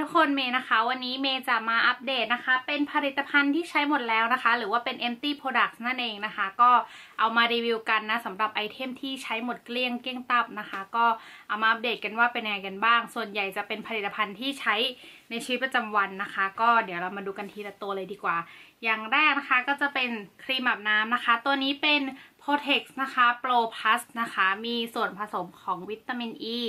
ทุกคนเมย์นะคะ วันนี้เมย์จะมาอัปเดตนะคะ เป็นผลิตภัณฑ์ที่ใช้หมดแล้วนะคะ หรือว่าเป็น empty products นั่นเองนะคะ ก็เอามารีวิวกันนะสำหรับไอเทมที่ใช้หมดเกลี้ยงเกลี้ยงตับนะคะ ก็เอามาอัปเดตกันว่าเป็นยังไงกันบ้าง ส่วนใหญ่จะเป็นผลิตภัณฑ์ที่ใช้ในชีวิตประจำวันนะคะ ก็เดี๋ยวเรามาดูกันทีละตัวเลยดีกว่า อย่างแรกนะคะก็จะเป็นครีมอาบน้ำนะคะ ตัวนี้เป็น Protex นะคะ Pro Plus นะคะ มีส่วนผสมของวิตามินอ e, ี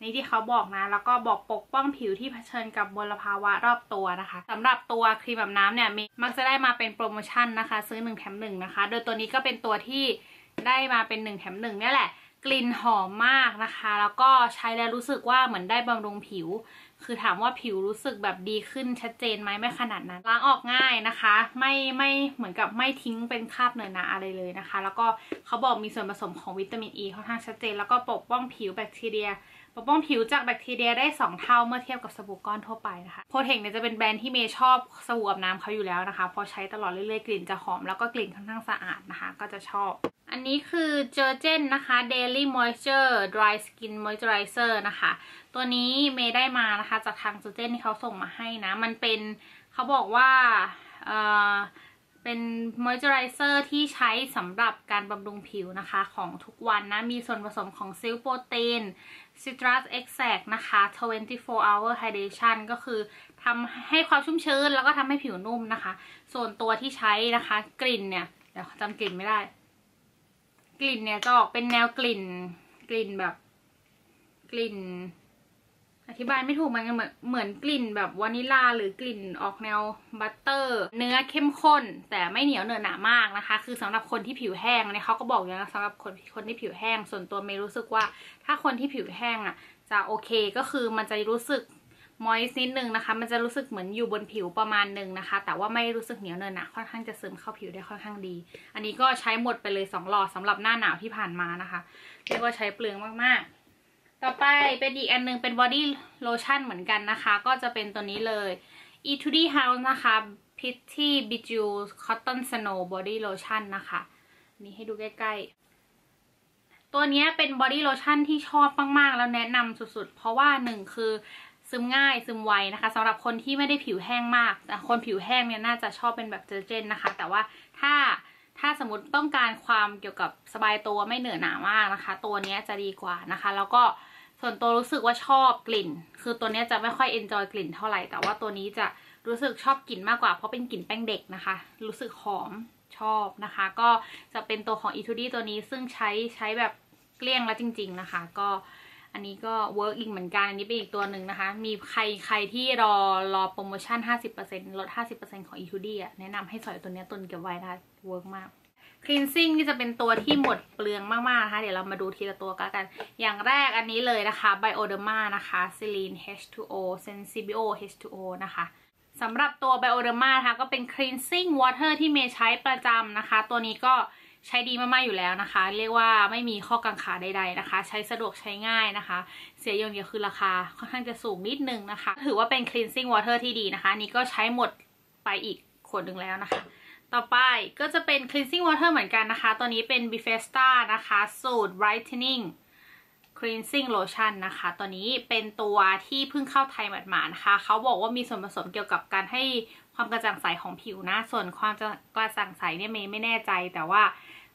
นี่ที่เขาบอกนะ แล้วก็บอกปกป้องผิวที่เผชิญกับมลภาวะรอบตัวนะคะสำหรับตัวครีมแบบน้ำเนี่ยมักจะได้มาเป็นโปรโมชั่นนะคะ ซื้อ1แถม1นะคะ โดยตัวนี้ก็เป็นตัวที่ได้มาเป็น1แถม1เนี่ยแหละ กลิ่นหอมมากนะคะ แล้วก็ใช้แล้วรู้สึกว่าเหมือนได้บำรุงผิว คือถามว่าผิวรู้สึกแบบดีขึ้นชัดเจนไหมไม่ขนาดนั้น ล้างออกง่ายนะคะ ไม่ไม่เหมือนกับไม่ทิ้งเป็นคราบเนื้อหนาอะไรเลยนะคะ แล้วก็เขาบอกมีส่วนผสมของวิตามินอ e ีค่อนข้างชัดเจน แล้วก็ปกป้องผิวแบคทีเรีย ปกป้องผิวจากแบคทีเรียได้ 2 เท่าเมื่อเทียบกับสบู่ก้อนทั่วไปนะคะโพเทคเนี่ยจะเป็นแบรนด์ที่เมย์ชอบสบู่อาบน้ำเขาอยู่แล้วนะคะ พอใช้ตลอดเรื่อยๆกลิ่นจะหอมแล้วก็กลิ่นค่อนข้างสะอาดนะคะ ก็จะชอบ อันนี้คือเจอเจนนะคะ Daily Moisture Dry Skin Moisturizer นะคะ ตัวนี้เมย์ได้มานะคะจากทางเจอเจนที่เขาส่งมาให้นะ มันเป็นเขาบอกว่าเอ่อเป็นมอยเจอไรเซอร์ที่ใช้สำหรับการบำรุงผิวนะคะของทุกวันนะ มีส่วนผสมของซิลโปรตีน ซิตรัสเอ็กแซกนะคะ 24 hour hydration ก็คือทำให้ความชุ่มชื้นแล้วก็ทำให้ผิวนุ่มนะคะ ส่วนตัวที่ใช้นะคะ กลิ่นเนี่ยเดี๋ยวจำกลิ่นไม่ได้ กลิ่นเนี่ยจะออกเป็นแนวกลิ่น กลิ่นแบบ กลิ่น อธิบายไม่ถูกมันเหมือนเหมือนกลิ่นแบบวานิลาหรือกลิ่นออกแนวบัตเตอร์ เนื้อเข้มข้น แต่ไม่เหนียวเนื้อหนามากนะคะ คือสำหรับคนที่ผิวแห้งเนี่ยเขาก็บอกอย่างนะสำหรับคนคนที่ผิวแห้งส่วนตัวเมย์รู้สึกว่า ถ้าคนที่ผิวแห้งอะ จะโอเคก็คือมันจะรู้สึกมอยส์นิดนึงนะคะ มันจะรู้สึกเหมือนอยู่บนผิวประมาณหนึ่งนะคะ แต่ว่าไม่รู้สึกเหนียวเนินหนาค่อนข้างจะซึมเข้าผิวได้ค่อนข้างดี อันนี้ก็ใช้หมดไปเลย2หลอดสำหรับหน้าหนาวที่ผ่านมานะคะเรียกว่าใช้เปลืองมากๆ ต่อไปเป็นอีกอันนึงเป็นบอดี้โลชั่นเหมือนกันนะคะ ก็จะเป็นตัวนี้เลย e t u d y House นะคะ Pitty Bejeweled Cotton Snow Body Lotion นะคะ นี่ให้ดูใกล้ๆ ตัวนี้เป็นบอดี้โลชั่นที่ชอบมากๆ แล้วแนะนำสุดๆ เพราะว่าหนึ่งคือซึมง่ายซึมไวนะคะสำหรับคนที่ไม่ได้ผิวแห้งมาก คนผิวแห้งเนี่ยน่าจะชอบเป็นแบบเจอเจนนะคะ แต่ว่าถ้า ถ้าสมมติต้องการความเกี่ยวกับสบายตัวไม่เหนื่อยหนามากนะคะ ตัวนี้จะดีกว่านะคะ แล้วก็ส่วนตัวรู้สึกว่าชอบกลิ่น คือตัวนี้จะไม่ค่อยเอนจอยกลิ่นเท่าไหร่ แต่ว่าตัวนี้จะรู้สึกชอบกลิ่นมากกว่าเพราะเป็นกลิ่นแป้งเด็กนะคะ รู้สึกหอมชอบนะคะ ก็จะเป็นตัวของ e t u d y ตัวนี้ซึ่งใช้ใช้แบบเกลี้ยงแล้วจริง ๆนะคะ ก็ อันนี้ก็เวิร์กอีกเหมือนกัน อันนี้เป็นอีกตัวหนึ่งนะคะ มีใครใครที่รอรอโปรโมชั่น 50%ลด 50%ของ e t u d y อะแนะนำให้สอยตัวนี้ตุนเก็บไว้นะคะเวิร์กมากคลีนซิ่งนี่จะเป็นตัวที่หมดเปลืองมากๆนะคะ เดี๋ยวเรามาดูทีละตัวกันอย่างแรกอันนี้เลยนะคะ Bioderma นะคะ s e l e n H2O Sensibio H2O นะคะสำหรับตัว Bioderma นะคะก็เป็น cleansing water ที่เมย์ใช้ประจำนะคะ ตัวนี้ก็ ใช้ดีมากๆอยู่แล้วนะคะ เรียกว่าไม่มีข้อกังขาใด ๆนะคะ ใช้สะดวกใช้ง่ายนะคะ เสียอย่างเดียวคือราคาค่อนข้างจะสูงนิดนึงนะคะ ถือว่าเป็น cleansing water ที่ดีนะคะนี้ก็ใช้หมดไปอีกขวดหนึ่งแล้วนะคะต่อไปก็จะเป็น cleansing water เหมือนกันนะคะ ตัวนี้เป็น Bifesta นะคะ สูตร brightening cleansing lotion นะคะ ตัวนี้เป็นตัวที่เพิ่งเข้าไทยหมาดๆนะคะ เขาบอกว่ามีส่วนผสมเกี่ยวกับการให้ ความกระจ่างใสของผิวนะ ส่วนความกระจ่างใสเนี่ยเมย์ไม่แน่ใจแต่ว่า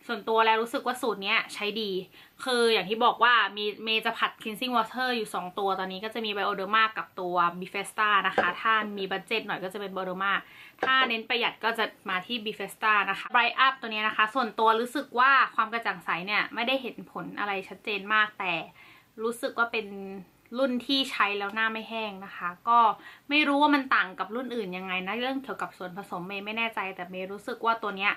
ส่วนตัวแล้วรู้สึกว่าสูตรนี้ใช้ดี คืออย่างที่บอกว่ามีเมย์จะผัด cleansing water อยู่ 2 ตัวตอนนี้ก็จะมี Bioderma กับตัว Bifesta นะคะ ถ้ามีบัตเจ็ตหน่อยก็จะเป็น Bioderma ถ้าเน้นประหยัดก็จะมาที่ Bifesta นะคะ Bright Up ตัวนี้นะคะ ส่วนตัวรู้สึกว่าความกระจ่างใสเนี่ย ไม่ได้เห็นผลอะไรชัดเจนมากแต่รู้สึกว่าเป็น รุ่นที่ใช้แล้วหน้าไม่แห้งนะคะ ก็ไม่รู้ว่ามันต่างกับรุ่นอื่นยังไงนะเรื่องเกี่ยวกับส่วนผสมเมย์ไม่แน่ใจ แต่เมย์รู้สึกว่าตัวเนี้ย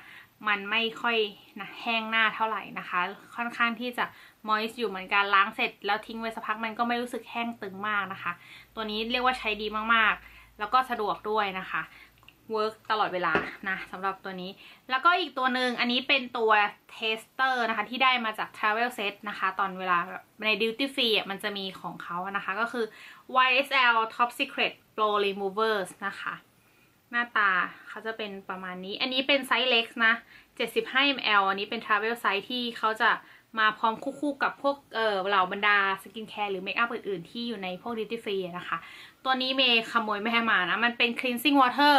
มันไม่ค่อยนะแห้งหน้าเท่าไหร่นะคะ ค่อนข้างที่จะมอยส์อยู่เหมือนกันล้างเสร็จ แล้วทิ้งไว้สักพักมันก็ไม่รู้สึกแห้งตึงมากนะคะ ตัวนี้เรียกว่าใช้ดีมากๆ แล้วก็สะดวกด้วยนะคะ เวิร์กตลอดเวลานะสำหรับตัวนี้ แล้วก็อีกตัวหนึ่งอันนี้เป็นตัวเทสเตอร์นะคะ ที่ได้มาจาก Travel Set นะคะ ตอนเวลาใน Duty Free มันจะมีของเขานะคะ ก็คือ YSL Top Secret Pro Removers นะคะ หน้าตาเขาจะเป็นประมาณนี้ อันนี้เป็นไซส์เล็กนะ 75 ml อันนี้เป็น Travel Size ที่เขาจะ มาพร้อมคู่ๆกับพวกเออเหล่าบรรดาสกินแคร์หรือเมคอัพอื่นๆ ที่อยู่ในพวกดิจิฟรีนะคะ ตัวนี้เมย์ขโมยไม่ให้มานะ มันเป็น cleansing water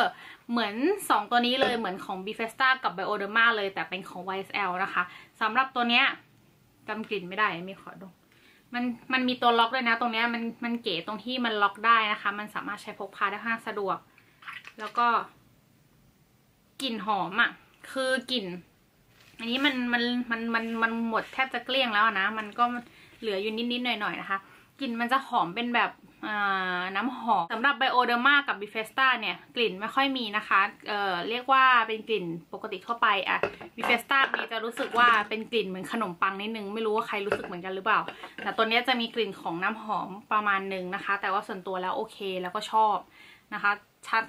เหมือน 2 ตัวนี้เลยเหมือนของ b ีเฟสตากับ Bioderma เลยแต่เป็นของ YSL นะคะสำหรับตัวเนี้ยจำกลิ่นไม่ได้มีขอดูมันมันมีตัวล็อกด้วยนะ ตรงเนี้ยมันมันเก๋ตรงที่มันล็อกได้นะคะ มันสามารถใช้พกพาได้ค่อนข้างสะดวก แล้วก็กลิ่นหอมอะ่ะคือกลิ่น อันนี้มันมันมันมันมันหมดแทบจะเกลี้ยงแล้วนะ มันก็เหลืออยู่นิดๆหน่อยๆนะคะกลิ่นมันจะหอมเป็นแบบน้ำหอมสำหรับไบโอเดอร์มากับบิเฟสตาเนี่ย กลิ่นไม่ค่อยมีนะคะเออเรียกว่าเป็นกลิ่นปกติทั่วไปอะบิเฟสตาเมย์จะรู้สึกว่าเป็นกลิ่นเหมือนขนมปังนิดนึง ไม่รู้ว่าใครรู้สึกเหมือนกันหรือเปล่า แต่ตัวนี้จะมีกลิ่นของน้ำหอมประมาณหนึ่งนะคะ แต่ว่าส่วนตัวแล้วโอเคแล้วก็ชอบนะคะ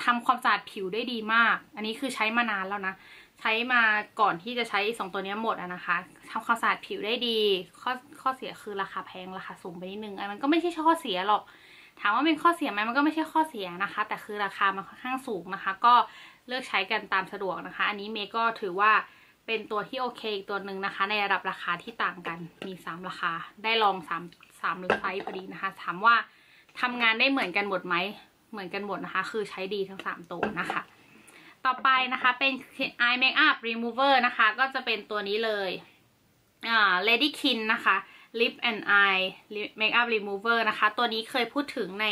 ทำความสะอาดผิวได้ดีมาก อันนี้คือใช้มานานแล้วนะ ใช้มาก่อนที่จะใช้สองตัวนี้หมดอะนะคะทำความสะอาดผิวได้ดี ข้อข้อเสียคือราคาแพงราคาสูงไปนิดนึงอันมันก็ไม่ใช่ข้อเสียหรอก ถามว่าเป็นข้อเสียไหมมันก็ไม่ใช่ข้อเสียนะคะ แต่คือราคามันค่อนข้างสูงนะคะ ก็เลือกใช้กันตามสะดวกนะคะ อันนี้เมย์ก็ถือว่าเป็นตัวที่โอเคอีกตัวหนึ่งนะคะ ในระดับราคาที่ต่างกันมี 3 ราคา ได้ลอง3 3ไซส์พอดีนะคะ ถามว่าทำงานได้เหมือนกันหมดไหม เหมือนกันหมดนะคะ คือใช้ดีทั้ง 3 ตัวนะคะ ต่อไปนะคะเป็น eye makeup remover นะคะ ก็จะเป็นตัวนี้เลยอ่า lady kin นะคะ lip and eye makeup remover นะคะ ตัวนี้เคยพูดถึงใน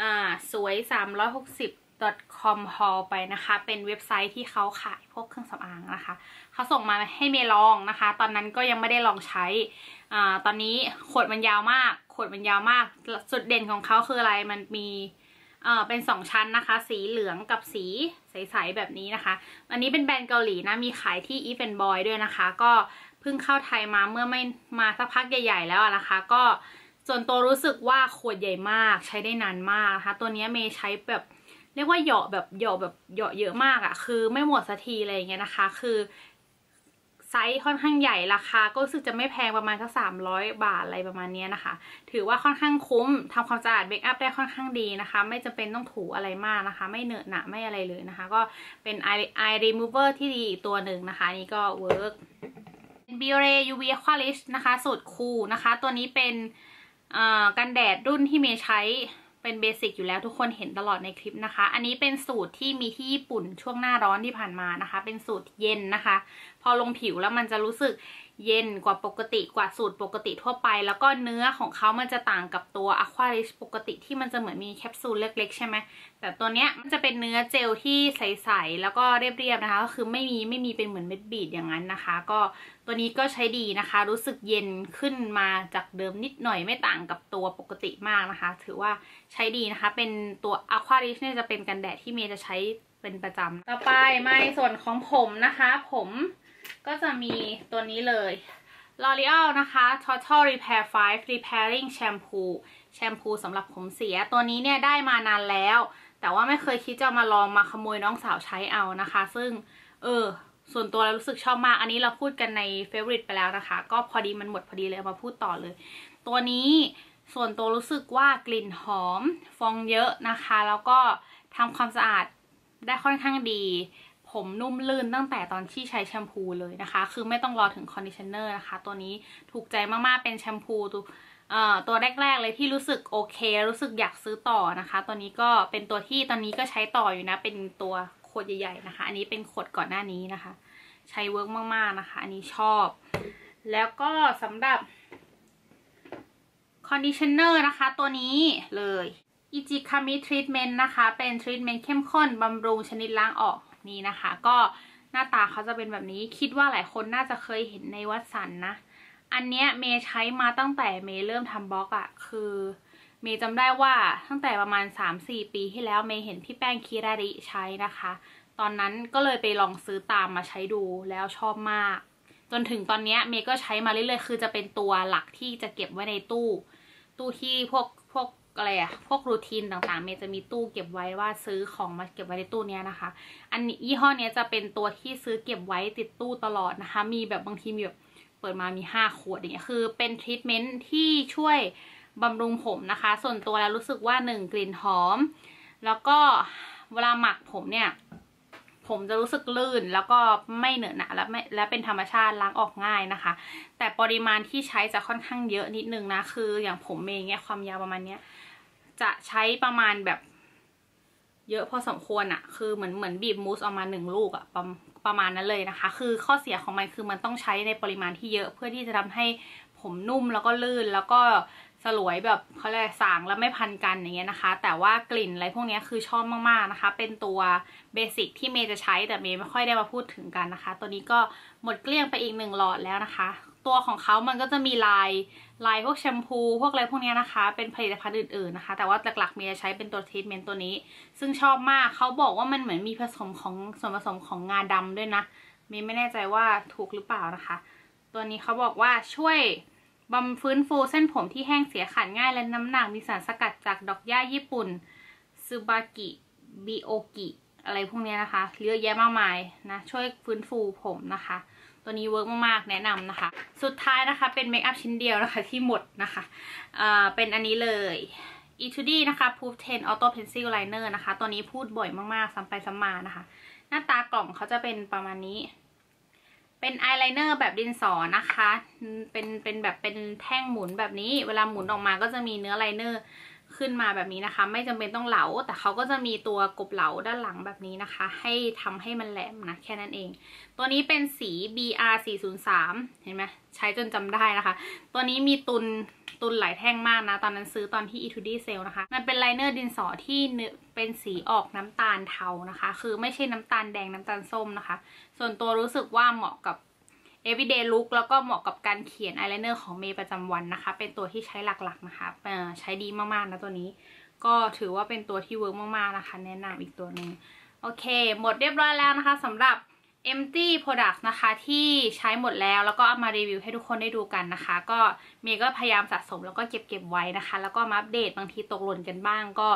อ่าสวย 360 com hall ไปนะคะ เป็นเว็บไซต์ที่เขาขายพวกเครื่องสำอางนะคะ เขาส่งมาให้เมย์ลองนะคะ ตอนนั้นก็ยังไม่ได้ลองใช้อ่าตอนนี้ขวดมันยาวมาก ขวดมันยาวมากสุดเด่นของเขาคืออะไร มันมี เอ่อเป็นสองชั้นนะคะ สีเหลืองกับสีใสๆแบบนี้นะคะ อันนี้เป็นแบรนด์เกาหลีนะ มีขายที่ e v e n Boy ด้วยนะคะ ก็เพิ่งเข้าไทยมาเมื่อไม่มาสักพักใหญ่ ๆ แล้วนะคะ ก็ส่วนตัวรู้สึกว่าขวดใหญ่มากใช้ได้นานมากนะคะ ตัวนี้เมย์ใช้แบบเรียกว่าเหยาะแบบเหยาะแบบเหยาะเยอะมากอะ่ะ คือไม่หมดสักทีอะไรอย่างเงี้ยนะคะ คือ ไซส์ค่อนข้างใหญ่ราคาก็รู้สึกจะไม่แพงประมาณสักสามร้อยบาทอะไรประมาณนี้นะคะ ถือว่าค่อนข้างคุ้มทำความสะอาดเบคอัพได้ค่อนข้างดีนะคะ ไม่จำเป็นต้องถูอะไรมากนะคะ ไม่เหนอะหนะไม่อะไรเลยนะคะ ก็เป็น eye eye remover ที่ดีตัวหนึ่งนะคะ นี่ก็เวิร์กเป็น Biore UV Aqualish นะคะสูตรคูนะคะ ตัวนี้เป็นกันแดดรุ่นที่เมย์ใช้ เป็นเบสิกอยู่แล้วทุกคนเห็นตลอดในคลิปนะคะ อันนี้เป็นสูตรที่มีที่ญี่ปุ่นช่วงหน้าร้อนที่ผ่านมานะคะ เป็นสูตรเย็นนะคะ พอลงผิวแล้วมันจะรู้สึก เย็นกว่าปกติกว่าสูตรปกติทั่วไป แล้วก็เนื้อของเขามันจะต่างกับตัว Aqua Rich ปกติที่มันจะเหมือนมีแคปซูลเล็กๆ ใช่ไหมแต่ตัวเนี้ยมันจะเป็นเนื้อเจลที่ใสๆแล้วก็เรียบๆนะคะก็คือไม่มีไม่มีเป็นเหมือนเม็ดบีดอย่างนั้นนะคะ ก็ตัวนี้ก็ใช้ดีนะคะ รู้สึกเย็นขึ้นมาจากเดิมนิดหน่อยไม่ต่างกับตัวปกติมากนะคะ ถือว่าใช้ดีนะคะ เป็นตัว Aqua Rich เนี่ยจะเป็นกันแดดที่เมย์จะใช้เป็นประจำต่อไปมาในส่วนของผมนะคะ ผม ก็จะมีตัวนี้เลย L'Oreal นะคะ Total Repair 5 Repairing Shampoo แชมพูสำหรับผมเสียตัวนี้เนี่ยได้มานานแล้ว แต่ว่าไม่เคยคิดจะมาลองมาขโมยน้องสาวใช้เอานะคะ ซึ่ง เออ ส่วนตัวเรารู้สึกชอบมาก อันนี้เราพูดกันใน Favorite ไปแล้วนะคะ ก็พอดีมันหมดพอดีเลยมาพูดต่อเลย ตัวนี้ส่วนตัวรู้สึกว่ากลิ่นหอม ฟองเยอะนะคะ แล้วก็ทำความสะอาดได้ค่อนข้างดี ผมนุ่มลื่นตั้งแต่ตอนที่ใช้แชมพูเลยนะคะ คือไม่ต้องรอถึงคอนดิชเนอร์นะคะ ตัวนี้ถูกใจมากๆเป็นแชมพูตัวตัวแรก ๆ เลยที่รู้สึกโอเค รู้สึกอยากซื้อต่อนะคะ ตัวนี้ก็เป็นตัวที่ตอนนี้ก็ใช้ต่ออยู่นะ เป็นตัวขวดใหญ่ๆนะคะ อันนี้เป็นขวดก่อนหน้านี้นะคะ ใช้เวิร์กมากๆนะคะ อันนี้ชอบ แล้วก็สำหรับคอนดิชเนอร์นะคะ ตัวนี้เลยอิจิคามิทรีทเมนต์นะคะ เป็นทรีทเมนต์เข้มข้นบำรุงชนิดล้างออก นี่นะคะ ก็หน้าตาเขาจะเป็นแบบนี้คิดว่าหลายคนน่าจะเคยเห็นในวัดสันนะ อันเนี้ยเมย์ใช้มาตั้งแต่เมย์เริ่มทำบล็อกอะคือเมย์จำได้ว่าตั้งแต่ประมาณ 3-4 ปีที่แล้วเมย์เห็นพี่แป้งคีราริใช้นะคะ ตอนนั้นก็เลยไปลองซื้อตามมาใช้ดูแล้วชอบมาก จนถึงตอนนี้เมย์ก็ใช้มาเรื่อยๆ คือจะเป็นตัวหลักที่จะเก็บไว้ในตู้ ตู้ที่พวก อะไรอะพวกรูทีนต่างๆ เมย์จะมีตู้เก็บไว้ว่าซื้อของมาเก็บไว้ในตู้เนี้ยนะคะ อันนี้ยี่ห้อนี้จะเป็นตัวที่ซื้อเก็บไว้ติดตู้ตลอดนะคะ มีแบบบางทีมีแบบเปิดมามีห้าขวดอย่างเงี้ยคือเป็นทรีทเมนต์ที่ช่วยบำรุงผมนะคะ ส่วนตัวแล้วรู้สึกว่าหนึ่งกลิ่นหอม แล้วก็เวลาหมักผมเนี่ย ผมจะรู้สึกลื่นแล้วก็ไม่เหนอะหนะและไม่และเป็นธรรมชาติล้างออกง่ายนะคะ แต่ปริมาณที่ใช้จะค่อนข้างเยอะนิดนึงนะ คืออย่างผมเองเนี่ยความยาวประมาณเนี้ย จะใช้ประมาณแบบ เยอะพอสมควรอะคือเหมือนเหมือนบีบมูสออกมาหนึ่งลูกอะประประมาณนั้นเลยนะคะ คือข้อเสียของมันคือมันต้องใช้ในปริมาณที่เยอะเพื่อที่จะทำให้ผมนุ่มแล้วก็ลื่นแล้วก็สลวยแบบเขาเรียกสางแล้วไม่พันกันอย่างเงี้ยนะคะ แต่ว่ากลิ่นอะไรพวกนี้คือชอบมากๆนะคะ เป็นตัวเบสิกที่เมย์จะใช้แต่เมย์ไม่ค่อยได้มาพูดถึงกันนะคะ ตัวนี้ก็หมดเกลี้ยงไปอีกหนึ่งหลอดแล้วนะคะ ตัวของเขามันก็จะมีลายลายพวกแชมพูพวกอะไรพวกนี้นะคะ เป็นผลิตภัณฑ์อื่นๆนะคะ แต่ว่าหลักๆเมย์จะใช้เป็นตัวทรีทเมนต์ตัวนี้ ซึ่งชอบมากเขาบอกว่ามันเหมือนมีผสมของส่วนผสมของงาดำด้วยนะเมย์ไม่แน่ใจว่าถูกหรือเปล่านะคะ ตัวนี้เขาบอกว่าช่วยบำฟื้นฟูเส้นผมที่แห้งเสียขาดง่ายและน้ำหนักมีสารสกัดจากดอกหญ้าญี่ปุ่นซูบากิบิโอกิอะไรพวกนี้นะคะเยอะแยะมากมายนะช่วยฟื้นฟูผมนะคะ ตัวนี้เวิร์กมากๆ แนะนำนะคะ สุดท้ายนะคะเป็นเมคอัพชิ้นเดียวนะคะที่หมดนะคะอ่าเป็นอันนี้เลย e t u d y นะคะ Proof 10 Auto Pencil Liner นะคะ ตัวนี้พูดบ่อยมากๆ ซ้ำไปซ้ำมานะคะ หน้าตากล่องเขาจะเป็นประมาณนี้ เป็นอายไลเนอร์แบบดินสอนะคะ เป็นเป็นแบบเป็นแท่งหมุนแบบนี้ เวลาหมุนออกมาก็จะมีเนื้อไลเนอร์ ขึ้นมาแบบนี้นะคะ ไม่จำเป็นต้องเหลา แต่เขาก็จะมีตัวกบเหลาด้านหลังแบบนี้นะคะ ให้ทำให้มันแหลมนะแค่นั้นเอง ตัวนี้เป็นสี BR 403เห็นไหมใช้จนจำได้นะคะ ตัวนี้มีตุนตุนหลายแท่งมากนะ ตอนนั้นซื้อตอนที่ e 2 d sale นะคะ มันเป็นไลเนอร์ดินสอที่เป็นสีออกน้ำตาลเทานะคะ คือไม่ใช่น้ำตาลแดงน้ำตาลส้มนะคะ ส่วนตัวรู้สึกว่าเหมาะกับ everyday look แล้วก็เหมาะกับการเขียนอายไลเนอร์ของเมย์ประจำวันนะคะ เป็นตัวที่ใช้หลักๆนะคะใช้ดีมากๆนะตัวนี้ ก็ถือว่าเป็นตัวที่เวิร์กมากๆนะคะ แนะนำอีกตัวหนึ่งโอเค หมดเรียบร้อยแล้วนะคะสำหรับ empty product นะคะที่ใช้หมดแล้วแล้วก็เอามารีวิวให้ทุกคนได้ดูกันนะคะ ก็เมย์ก็พยายามสะสมแล้วก็เก็บเก็บไว้นะคะ แล้วก็มาอัปเดตบางทีตกหล่นกันบ้าง ก็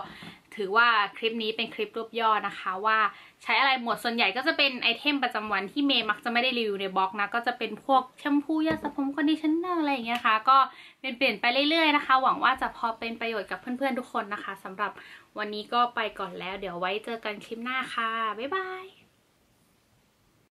ถือว่าคลิปนี้เป็นคลิปรวบย่อนะคะ ว่าใช้อะไรหมดส่วนใหญ่ก็จะเป็นไอเทมประจำวันที่เมย์มักจะไม่ได้รีวิวในบล็อกนะก็จะเป็นพวกแชมพูยาสระผมคอนดิชเนอร์อะไรอย่างเงี้ยนะคะก็เป็นเปลี่ยนไปเรื่อยๆนะคะ หวังว่าจะพอเป็นประโยชน์กับเพื่อนๆทุกคนนะคะสำหรับวันนี้ก็ไปก่อนแล้ว เดี๋ยวไว้เจอกันคลิปหน้าค่ะบ๊ายบาย